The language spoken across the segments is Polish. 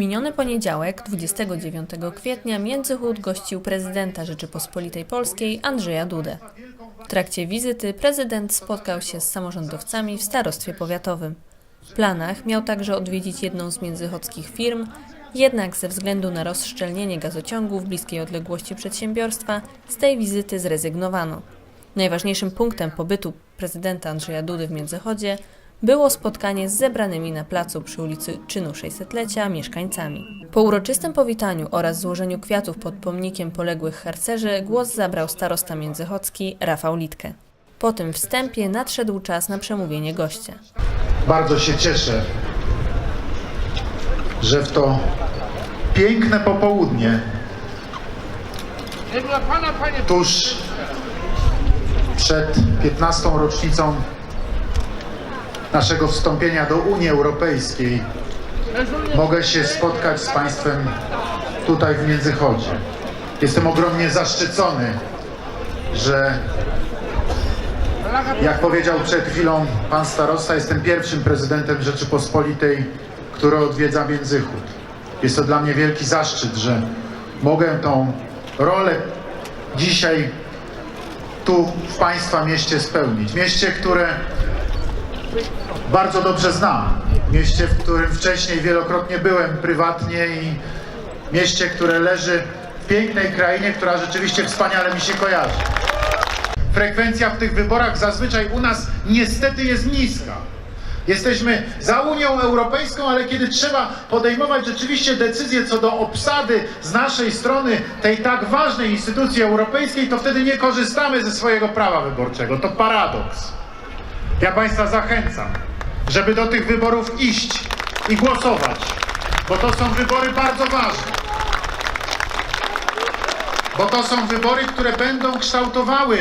miniony poniedziałek, 29 kwietnia, Międzychód gościł prezydenta Rzeczypospolitej Polskiej Andrzeja Dudę. W trakcie wizyty prezydent spotkał się z samorządowcami w starostwie powiatowym. W planach miał także odwiedzić jedną z międzychodzkich firm, jednak ze względu na rozszczelnienie gazociągu w bliskiej odległości przedsiębiorstwa z tej wizyty zrezygnowano. Najważniejszym punktem pobytu prezydenta Andrzeja Dudy w Międzychodzie było spotkanie z zebranymi na placu przy ulicy Czynu 600-lecia mieszkańcami. Po uroczystym powitaniu oraz złożeniu kwiatów pod pomnikiem poległych harcerzy głos zabrał starosta międzychodzki Rafał Litke. Po tym wstępie nadszedł czas na przemówienie gościa. Bardzo się cieszę, że w to piękne popołudnie, tuż przed 15. rocznicą naszego wstąpienia do Unii Europejskiej, mogę się spotkać z Państwem tutaj w Międzychodzie. Jestem ogromnie zaszczycony, że jak powiedział przed chwilą pan starosta, jestem pierwszym prezydentem Rzeczypospolitej, który odwiedza Międzychód. Jest to dla mnie wielki zaszczyt, że mogę tą rolę dzisiaj tu w Państwa mieście spełnić. Mieście, które bardzo dobrze znam. Mieście, w którym wcześniej wielokrotnie byłem prywatnie i mieście, które leży w pięknej krainie, która rzeczywiście wspaniale mi się kojarzy. Frekwencja w tych wyborach zazwyczaj u nas niestety jest niska. Jesteśmy za Unią Europejską, ale kiedy trzeba podejmować rzeczywiście decyzje co do obsady z naszej strony tej tak ważnej instytucji europejskiej, to wtedy nie korzystamy ze swojego prawa wyborczego. To paradoks. Ja Państwa zachęcam, żeby do tych wyborów iść i głosować, bo to są wybory bardzo ważne. Bo to są wybory, które będą kształtowały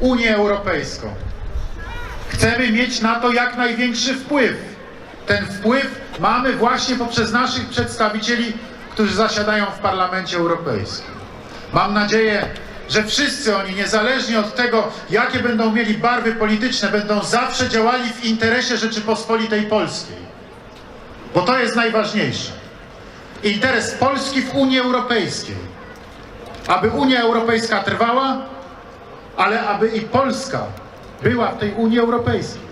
Unię Europejską. Chcemy mieć na to jak największy wpływ. Ten wpływ mamy właśnie poprzez naszych przedstawicieli, którzy zasiadają w Parlamencie Europejskim. Mam nadzieję, że wszyscy oni, niezależnie od tego, jakie będą mieli barwy polityczne, będą zawsze działali w interesie Rzeczypospolitej Polskiej. Bo to jest najważniejsze. Interes Polski w Unii Europejskiej. Aby Unia Europejska trwała, ale aby i Polska była w tej Unii Europejskiej.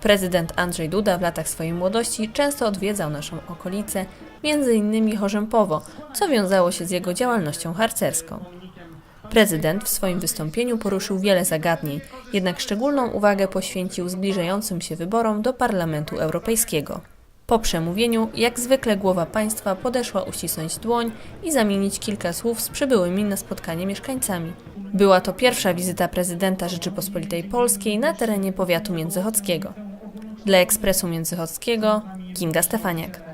Prezydent Andrzej Duda w latach swojej młodości często odwiedzał naszą okolicę, między innymi Chorzępowo, co wiązało się z jego działalnością harcerską. Prezydent w swoim wystąpieniu poruszył wiele zagadnień, jednak szczególną uwagę poświęcił zbliżającym się wyborom do Parlamentu Europejskiego. Po przemówieniu, jak zwykle głowa państwa podeszła uścisnąć dłoń i zamienić kilka słów z przybyłymi na spotkanie mieszkańcami. Była to pierwsza wizyta prezydenta Rzeczypospolitej Polskiej na terenie powiatu międzychodzkiego. Dla Ekspresu Międzychodzkiego Kinga Stefaniak.